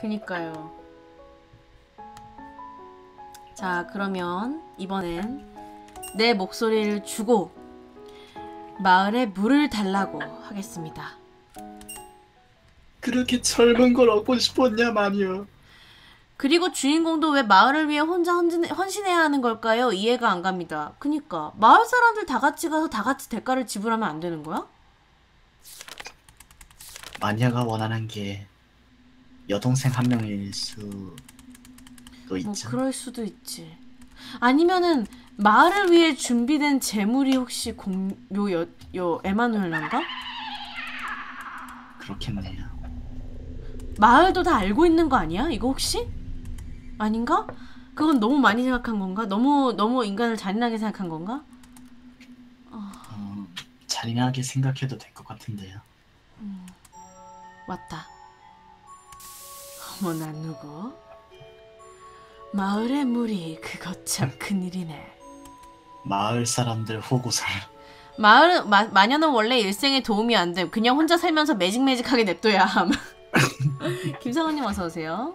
그니까요. 자, 그러면 이번엔 내 목소리를 주고 마을에 물을 달라고 하겠습니다. 그렇게 젊은 걸 얻고 싶었냐 마녀. 그리고 주인공도 왜 마을을 위해 혼자 헌신, 헌신해야 하는 걸까요? 이해가 안 갑니다. 그니까 마을 사람들 다 같이 가서 다 같이 대가를 지불하면 안 되는 거야? 마녀가 원하는 게 여동생 한 명일 수도 뭐 있죠. 그럴 수도 있지. 아니면은 마을을 위해 준비된 재물이 혹시 공요요 요 에마누엘란가? 그렇겠네요. 마을도 다 알고 있는 거 아니야? 이거 혹시? 아닌가? 그건 너무 많이 생각한 건가? 너무 너무 인간을 잔인하게 생각한 건가? 어, 잔인하게 생각해도 될 것 같은데요. 왔다. 어머나 누구? 마을의 물이 그것 참 큰일이네. 마을 사람들 호구살. 마을 마, 마녀는 원래 일생에 도움이 안 돼. 그냥 혼자 살면서 매직매직하게 냅둬야 함. 김상원님 어서 오세요.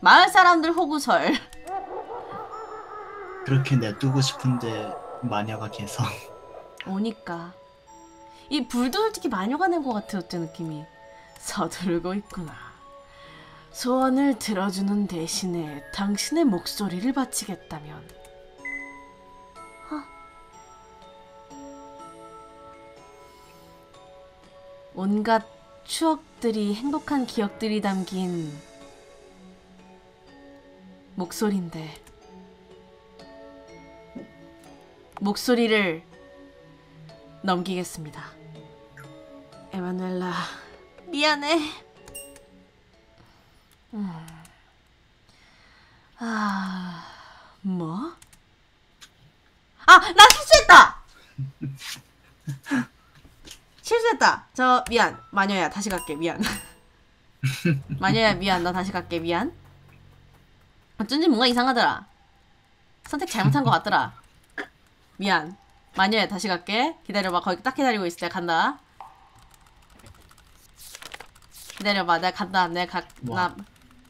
마을 사람들 호구설. 그렇게 냅두고 싶은데 마녀가 계속 오니까 이 불도 솔직히 마녀가 낸 것 같아 어때 느낌이 서두르고 있구나 소원을 들어주는 대신에 당신의 목소리를 바치겠다면 어? 온갖 추억들이 행복한 기억들이 담긴 목소리인데 목소리를 넘기겠습니다. 에마누엘라, 미안해. 음. 아, 뭐? 아, 나 실수했다. 실수했다. 저 미안. 마녀야, 다시 갈게. 미안. 마녀야, 미안. 나 다시 갈게. 미안. 어쩐지 뭔가 이상하더라. 선택 잘못한 것 같더라. 미안. 마녀야 다시 갈게. 기다려봐. 거기 딱 기다리고 있을 때 간다. 기다려봐. 내가 간다. 내가 가. 뭐? 나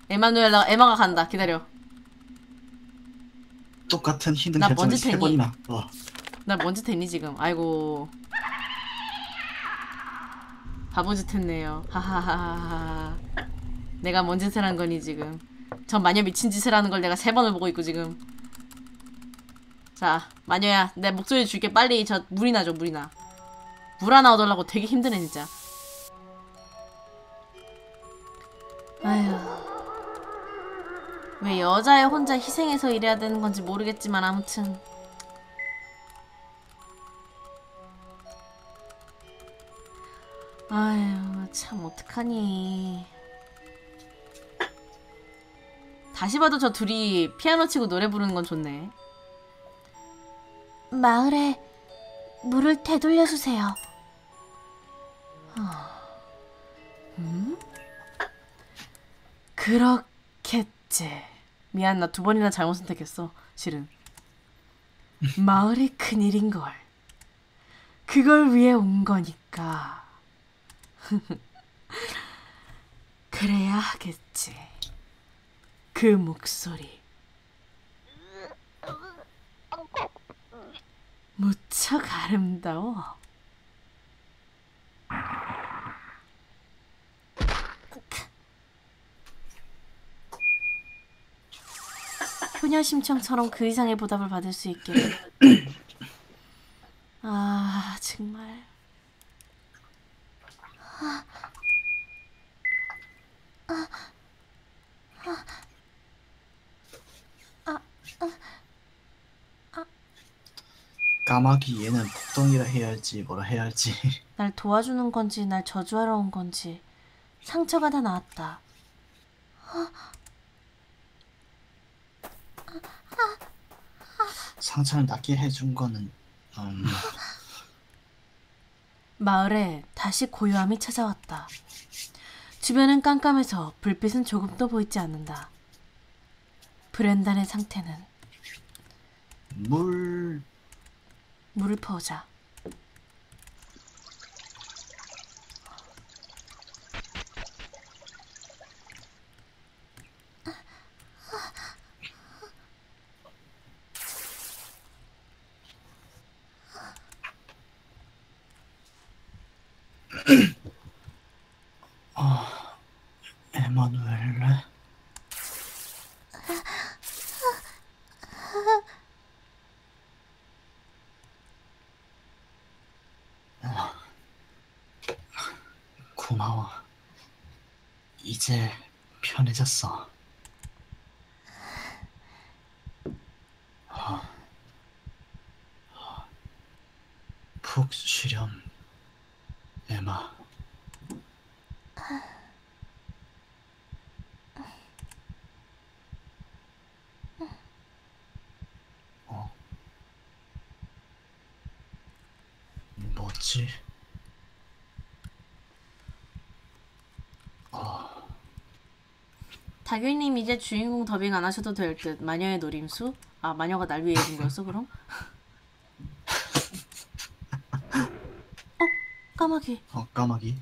에마누엘라 에마가 간다. 기다려. 똑같은 나 결정을 먼지 세 탱이. 번이나. 어, 나 뭔짓 했니 지금? 아이고. 바보짓 했네요. 하하하하. 내가 뭔 짓을 한 거니 지금? 전 마녀 미친 짓을 하는 걸 내가 세 번을 보고 있고 지금. 자, 마녀야, 내 목소리 줄게. 빨리 저 물이나 줘, 물이나. 물 하나 얻으려고 되게 힘드네 진짜. 왜 여자애 혼자 희생해서 일해야 되는 건지 모르겠지만 아무튼. 아유, 참 어떡하니. 다시 봐도 저 둘이 피아노 치고 노래 부르는 건 좋네. 마을에 물을 되돌려 주세요. 음? 그렇 겠지. 미안, 나 두 번이나 잘못 선택했어. 실은. 마을이 큰일인 걸. 그걸 위해 온 거니까. 그래야 하겠지. 그 목소리. 무척 아름다워. 효녀 심청처럼 그 이상의 보답을 받을 수 있게. 아 정말. 까마귀 얘는 폭동이라 해야 할지 뭐라 해야 할지. 날 도와주는 건지 날 저주하러 온 건지 상처가 다 나았다. 상처를 낫게 해준 거는 음, 마을에 다시 고요함이 찾아왔다. 주변은 깜깜해서 불빛은 조금도 보이지 않는다. 브렌단의 상태는 물 물을 퍼오자. 아, 에마누엘레? 아, 고마워. 이제 편해졌어. 아, 아, 푹 쉬렴, 에마. 어? 뭐지? 다규님 이제 주인공 더빙 안 하셔도 될 듯. 마녀의 노림수? 아 마녀가 날 위해 해준 거였어 그럼? 어 까마귀. 어, 까마귀.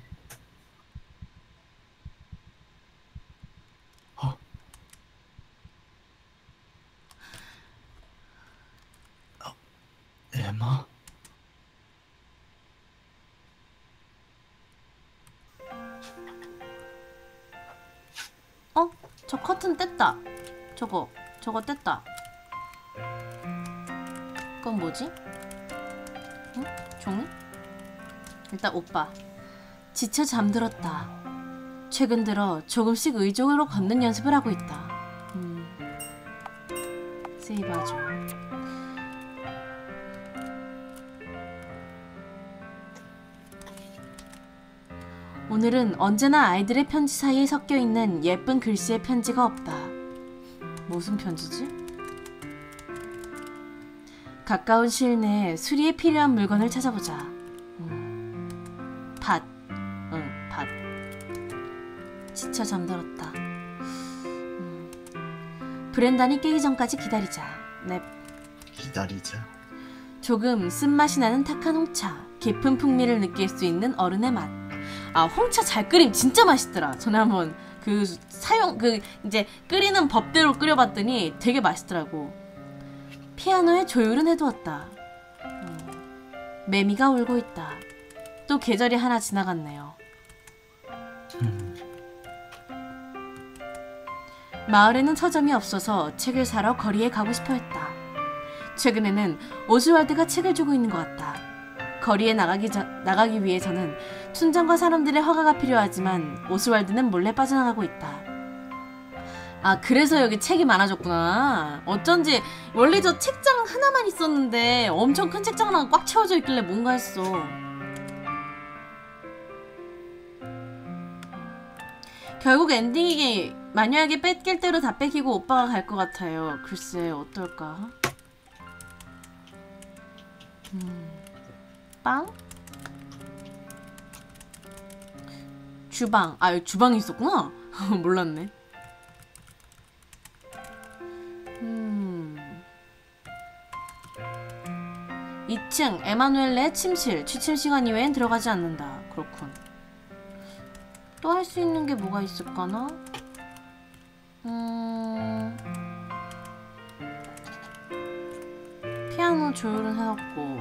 저거 저거 뗐다. 그건 뭐지? 응? 종이? 일단 오빠. 지쳐 잠들었다. 최근 들어 조금씩 의족으로 걷는 연습을 하고 있다. 음. 세이브하죠. 오늘은 언제나 아이들의 편지 사이에 섞여 있는 예쁜 글씨의 편지가 없다. 무슨 편지지? 가까운 시일 내에 수리에 필요한 물건을 찾아보자. 음. 밭. 응, 밭. 지쳐 잠들었다. 음. 브렌단이 깨기 전까지 기다리자. 넵. 기다리자. 조금 쓴맛이 나는 탁한 홍차, 깊은 풍미를 느낄 수 있는 어른의 맛. 아, 홍차 잘 끓임 진짜 맛있더라. 전에 한번 그 사용 그 이제 끓이는 법대로 끓여봤더니 되게 맛있더라고. 피아노에 조율은 해두었다. 음, 매미가 울고 있다. 또 계절이 하나 지나갔네요. 음, 마을에는 서점이 없어서 책을 사러 거리에 가고 싶어 했다. 최근에는 오즈왈드가 책을 주고 있는 것 같다. 거리에 나가기, 전, 나가기 위해 서는 춘장과 사람들의 허가가 필요하지만 오스왈드는 몰래 빠져나가고 있다. 아 그래서 여기 책이 많아졌구나. 어쩐지 원래 저 책장 하나만 있었는데 엄청 큰 책장 하나가 꽉 채워져 있길래 뭔가 했어. 결국 엔딩이 마녀에게 뺏길 대로 다 뺏기고 오빠가 갈 것 같아요. 글쎄 어떨까? 음, 빵? 주방. 아 주방이 있었구나. 몰랐네. 음. 2층 에마누엘레 침실. 취침 시간 이외엔 들어가지 않는다. 그렇군. 또 할 수 있는 게 뭐가 있을까나? 음. 피아노 조율은 해놨고.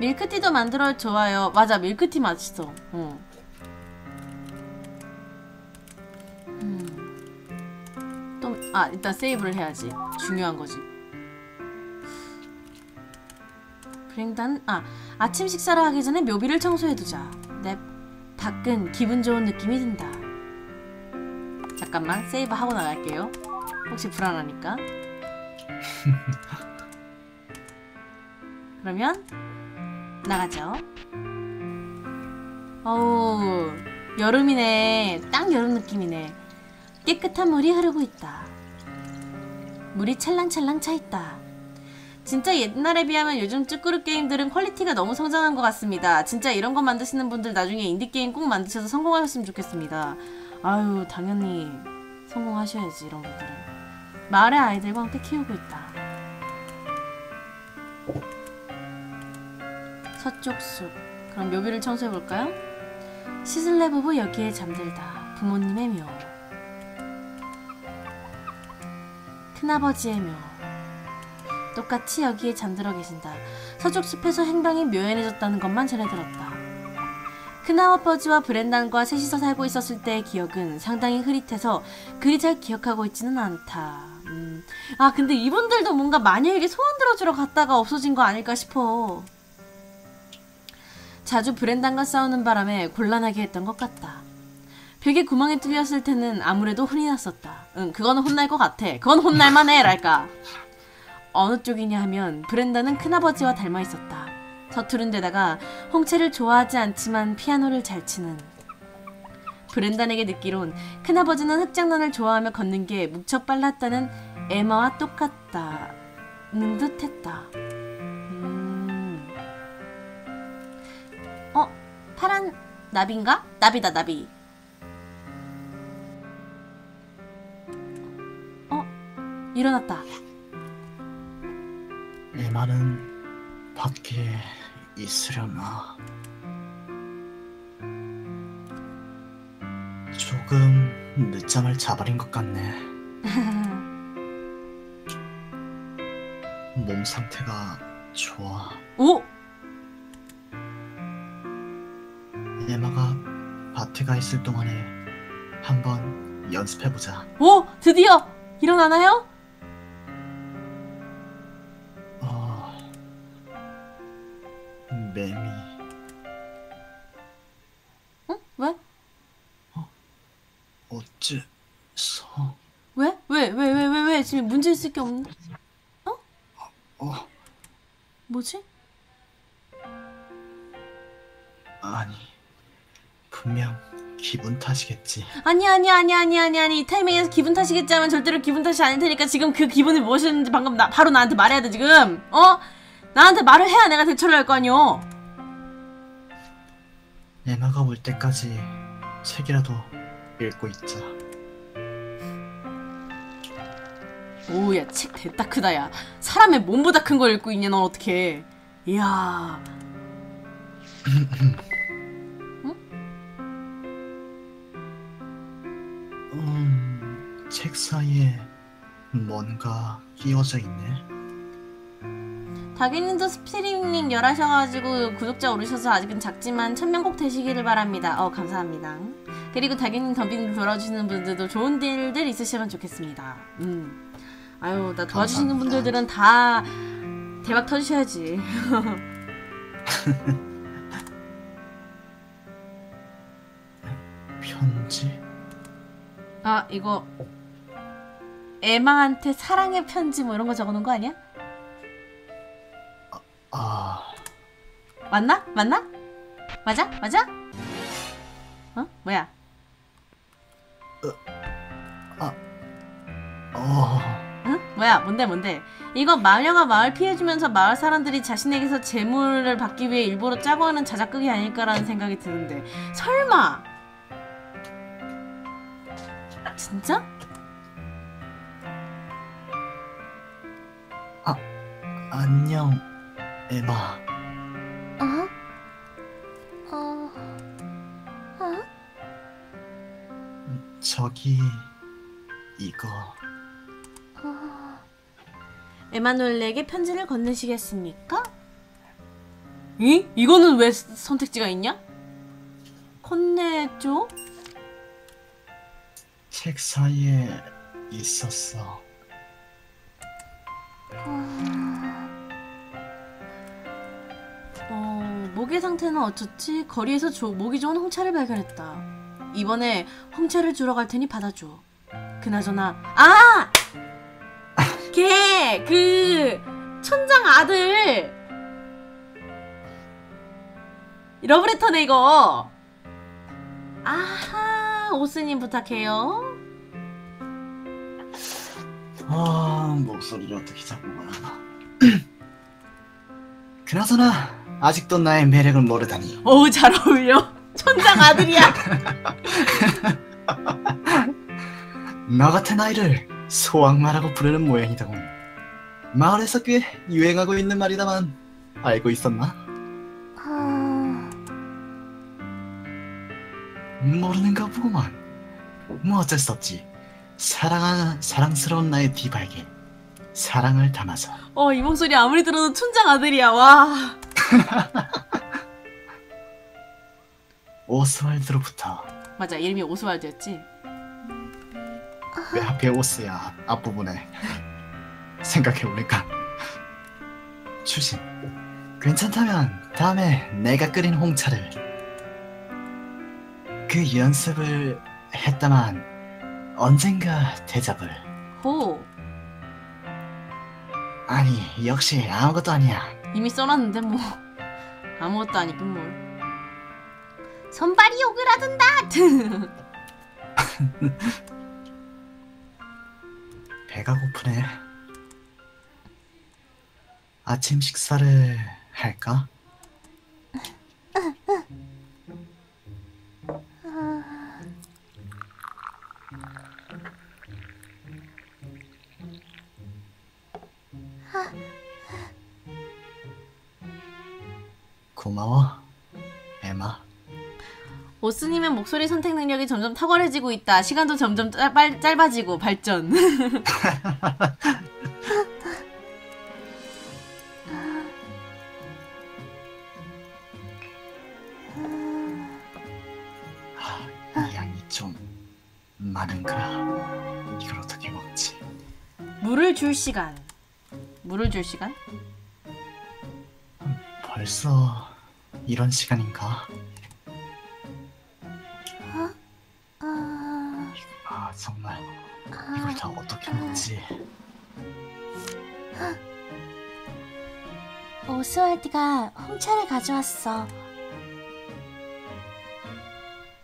밀크티도 만들어 좋아요. 맞아, 밀크티 맛있어. 어. 아, 일단 세이브를 해야지. 중요한 거지. 브링단, 아, 아침 식사를 하기 전에 묘비를 청소해두자. 넵. 밖은 기분 좋은 느낌이 든다. 잠깐만, 세이브 하고 나갈게요. 혹시 불안하니까. 그러면 나가죠. 어우, 여름이네. 딱 여름 느낌이네. 깨끗한 물이 흐르고 있다. 물이 찰랑찰랑 차 있다. 진짜 옛날에 비하면 요즘 쭈꾸루 게임들은 퀄리티가 너무 성장한 것 같습니다. 진짜 이런 거 만드시는 분들 나중에 인디게임 꼭 만드셔서 성공하셨으면 좋겠습니다. 아유, 당연히 성공하셔야지, 이런 분들은. 마을의 아이들과 함께 키우고 있다. 서쪽 숲. 그럼 묘비를 청소해볼까요? 시슬레 부부 여기에 잠들다. 부모님의 묘. 큰아버지의 묘. 똑같이 여기에 잠들어 계신다. 서쪽 숲에서 행방이 묘연해졌다는 것만 전해 들었다. 큰아버지와 브렌단과 셋이서 살고 있었을 때의 기억은 상당히 흐릿해서 그리 잘 기억하고 있지는 않다. 음. 아 근데 이분들도 뭔가 마녀에게 소원 들어주러 갔다가 없어진 거 아닐까 싶어. 자주 브렌단과 싸우는 바람에 곤란하게 했던 것 같다. 벽에 구멍이 뚫렸을 때는 아무래도 혼이 났었다. 응, 그거는 혼날 것 같아. 그건 혼날만 해, 랄까. 어느 쪽이냐 하면 브렌다는 큰아버지와 닮아 있었다. 서투른 데다가 홍채를 좋아하지 않지만 피아노를 잘 치는. 브렌단에게 듣기론 큰아버지는 흑장난을 좋아하며 걷는 게 무척 빨랐다는 에마와 똑같다는 듯했다. 음. 어? 파란 나비인가? 나비다 나비. 일어났다. 에마는 밖에 있으려나. 조금 늦잠을 자버린 것 같네. 몸 상태가 좋아. 오! 에마가 밭에 가 있을 동안에 한번 연습해보자. 오! 드디어 일어나나요? 있을 게 없나? 어... 뭐지? 아니... 분명 기분 탓이겠지. 아니 아니 아니 아니 아니 아니 이 타이밍에서 기분 탓이겠지 하면 절대로 기분 탓이 아닐 테니까 지금 그 기분이 무엇이었는지 방금 나 바로 나한테 말해야 돼 지금 어? 나한테 말을 해야 내가 대처를 할 거 아니오 에마가 올 때까지 책이라도 읽고 있자. 오야 책 됐다 크다 야. 사람의 몸보다 큰 걸 읽고 있냐 넌 어떡해? 이야. 음... 책 사이에 뭔가 끼워져 있네. 다기님도 스피링님 열하셔가지고 구독자 오르셔서 아직은 작지만 천명 꼭 되시기를 바랍니다. 어 감사합니다. 그리고 다기님 더빙 돌아주시는 분들도 좋은 일들 있으시면 좋겠습니다. 음 아유 나 도와주시는 감사합니다. 분들은 다 대박 터주셔야지 편지? 아 이거 에마한테 사랑의 편지 뭐 이런 거 적어놓은 거 아니야? 아... 맞나? 맞나? 맞아? 맞아? 어? 뭐야? 어... 응? 뭐야? 뭔데 뭔데? 이거 마녀가 마을 피해주면서 마을 사람들이 자신에게서 재물을 받기 위해 일부러 짜고 하는 자작극이 아닐까라는 생각이 드는데 설마? 진짜? 안녕, 에마. 어? 어? 어? 저기... 이거... 에마누엘에게 편지를 건네시겠습니까? 이? 이거는 왜 스- 선택지가 있냐? 건네줘? 책 사이에 있었어. 어, 목의 상태는 어쩌지? 거리에서 조, 목이 좋은 홍차를 발견했다. 이번에 홍차를 주러 갈 테니 받아줘. 그나저나, 아! 걔, 그, 촌장 아들! 러브레터네, 이거! 아하, 오스님 부탁해요. 아, 목소리를 어떻게 잡고 가나. 그나저나 아직도 나의 매력을 모르다니. 어우, 잘 어울려. 촌장 아들이야. 나 같은 아이를 소악마라고 부르는 모양이더군. 마을에서 꽤 유행하고 있는 말이다만 알고 있었나? 모르는가 보구만. 뭐 어쩔 수 없지. 사랑하는 사랑스러운 나의 디바에게 사랑을 담아서. 어, 이 목소리 아무리 들어도 촌장 아들이야, 와. 오스왈드로부터 맞아 이름이 오스왈드였지 왜 하필 오스야 앞부분에? 생각해보니까. 추신. 괜찮다면 다음에 내가 끓인 홍차를. 그 연습을 했다만 언젠가 대접을. 호. 아니 역시 아무것도 아니야. 이미 써놨는데 뭐. 아무것도 아니긴 뭘. 손발이 오그라든다 배가 고프네 아침 식사를 할까? 오스님의 목소리 선택 능력이 점점 탁월해지고 있다. 시간도 점점 짧, 짧아지고 발전. 하, 이 양이 좀 많은가 이걸 어떻게 먹지? 물을 줄 시간. 물을 줄 시간? 벌써 이런 시간인가 어떻게 먹지 오스왈드가 홍차를 가져왔어.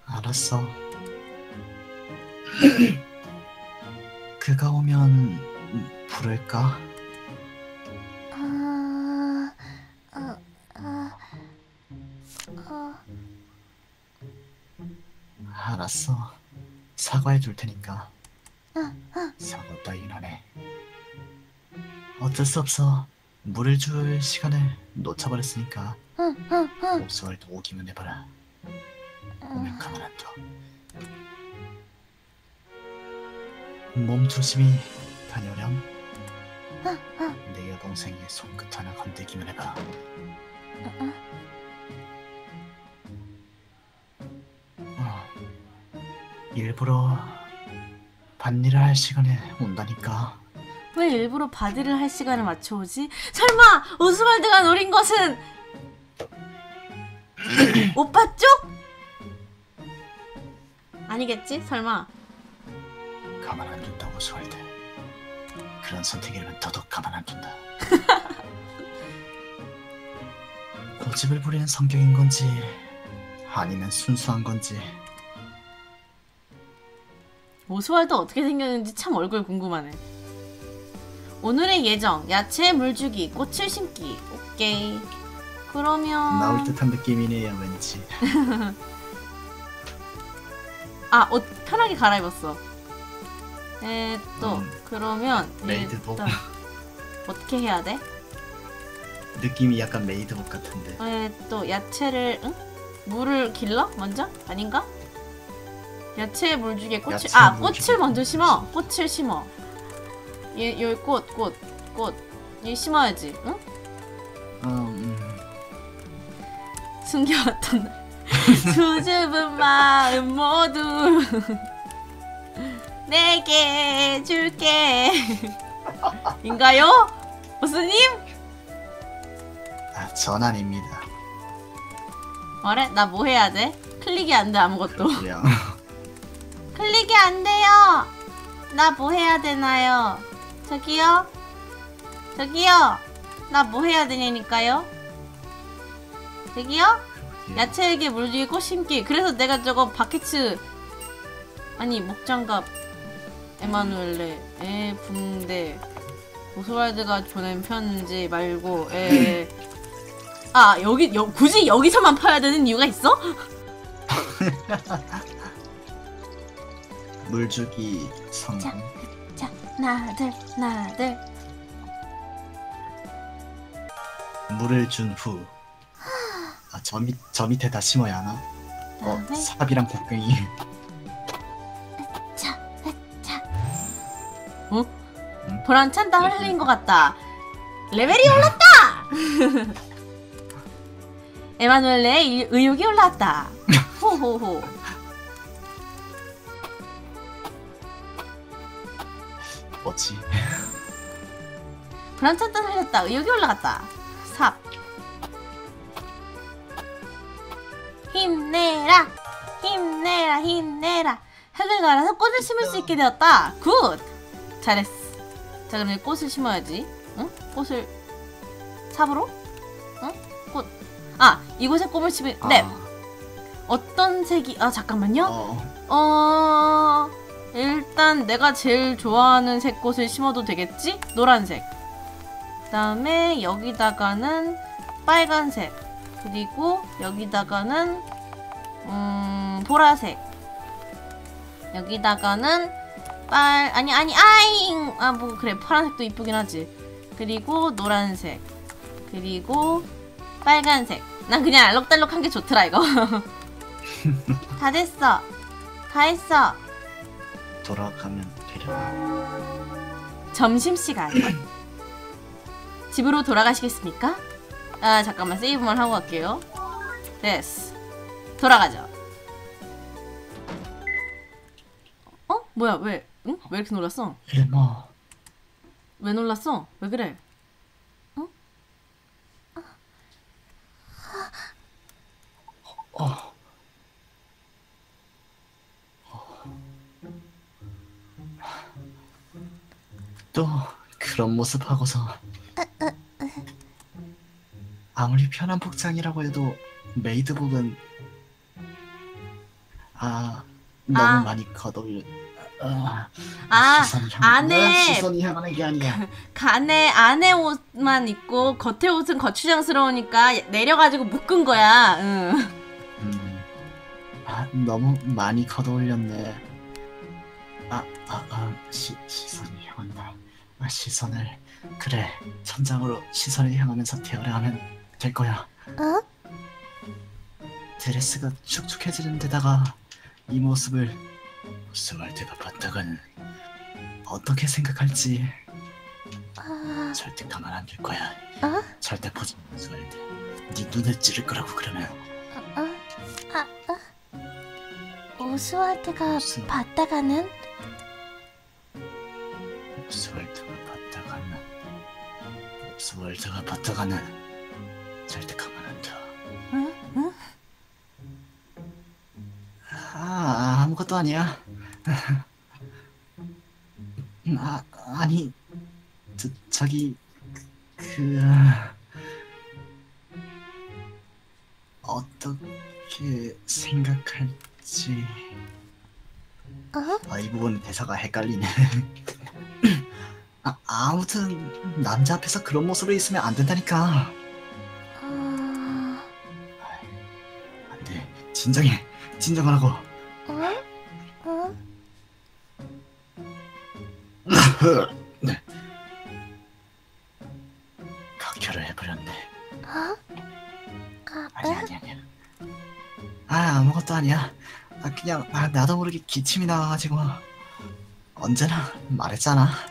알았어. 그가 오면 부를까? 아... 어... 아... 어... 알았어. 사과해 줄 테니까 사과 따윈 하네 어쩔 수 없어 물을 줄 시간을 놓쳐버렸으니까 옵스월드 오기만 해봐라 오면 가만 안 둬. 몸 조심히 다녀렴. 내 여동생의 손끝 하나 건들기만 해봐. 어, 일부러 밭일을 할 시간에 온다니까. 왜 일부러 바디를 할 시간을 맞춰오지? 설마 오스왈드가 노린 것은 오빠 쪽? 아니겠지? 설마 가만 안 둔다고 소할때 그런 선택이라면 더더욱 가만 안 둔다. 고집을 부리는 성격인 건지 아니면 순수한 건지 오스왈드 어떻게 생겼는지 참 얼굴 궁금하네. 오늘의 예정 야채 물주기 꽃을 심기 오케이. 그러면 나올 듯한 느낌이네요 왠지. 아 옷 편하게 갈아입었어. 에, 또 음, 그러면 메이드복. 일단 어떻게 해야 돼? 느낌이 약간 메이드복 같은데. 에, 또 야채를 응? 물을 길러 먼저 아닌가? 야채 물주기에 꽃을 야채 아 물주기. 꽃을 먼저 심어 꽃을 심어 얘꽃꽃 꽃 얘 심어야지 응? 어, 음, 숨겨왔던 수줍은 마음 모두 내게 줄게 인가요? 보스님? 아, 전 아닙니다. 말해? 나뭐 해야 돼? 클릭이 안 돼 아무것도 클릭이 안 돼요 나 뭐 해야 되나요? 저기요? 저기요? 나 뭐 해야 되냐니까요? 저기요? 야채에게 꽃 심기 그래서 내가 저거 바케츠 아니 목장갑 에마누엘레 에 붕대 오스왈드가 보낸 편지 말고 에 아 여기 여, 굳이 여기서만 파야 되는 이유가 있어? 물주기 성공. 자 나들 나들 물을 준 후. 아, 저, 밑, 저 밑에다 심어야 하나? 어, 삽이랑 곡괭이. 자, 자. 어? 땀을 흘린 것 같다. 레벨이 올랐다! 에마누엘의 의- 의욕이 올랐다. 호호호. 뭐지? 불안쳤다 살렸다. 의욕이 올라갔다. 삽. 힘내라. 힘내라. 힘내라. 흙을 갈아서 꽃을 심을 수 있게 되었다. 굿. 잘했어. 자 그럼 이제 꽃을 심어야지. 응? 꽃을 삽으로? 응? 꽃. 아 이곳에 꽃을 심을. 네. 아, 어떤 색이? 아 잠깐만요. 어, 어 일단 내가 제일 좋아하는 색 꽃을 심어도 되겠지? 노란색. 그 다음에 여기다가는 빨간색. 그리고 여기다가는 음 보라색. 여기다가는 빨 아니 아니 아잉 아 뭐 그래 파란색도 이쁘긴 하지. 그리고 노란색. 그리고 빨간색. 난 그냥 알록달록한 게 좋더라 이거. 다 됐어. 다 했어. 돌아가면 되려나? 점심시간. 집으로 돌아가시겠습니까? 아, 잠깐만, 세이브만 하고 갈게요. 됐어. 돌아가죠. 어? 뭐야, 왜, 응? 왜 이렇게 놀랐어? 일모, 왜 놀랐어? 왜 그래? 또 그런 모습 하고서 아무리 편한 복장이라고 해도 메이드복은 아 너무 아. 많이 걷어올려 아, 아, 시선이 향- 안에- 아, 시선이 향하는 게 아니야 간에 안에 옷만 입고 겉에 옷은 거추장스러우니까 내려가지고 묶은 거야. 응. 음, 아, 너무 많이 걷어올렸네. 아, 아, 아, 시, 시선이 향한다. 아, 시선을 그래 천장으로 시선을 향하면서 대화를 될 거야. 어? 드레스가 축축해지는 데다가 이 모습을 스말트가 봤다가는 어떻게 생각할지 아, 절대 가만 안 둘 거야. 어? 절대 보지 마, 스말트. 네 눈을 찌를 거라고 그러면 어? 아, 어? 오스왈드가 무슨- 봤다가는? 스월드가 봤다가는 절대 가만 안 둬. 응? 응? 아 아무것도 아니야. 아 아니 저 저기 그 어떻게 생각할지 어? 아, 이 부분 대사가 헷갈리네. 아, 아무튼 남자 앞에서 그런 모습으로 있으면 안 된다니까. 어... 안 돼. 진정해. 진정하라고. 어? 어? 네. 각혈을 해버렸네. 어? 아니 아, 아니 아니야. 아 아무것도 아니야. 아 그냥 아, 나도 모르게 기침이 나와가지고 언제나 말했잖아.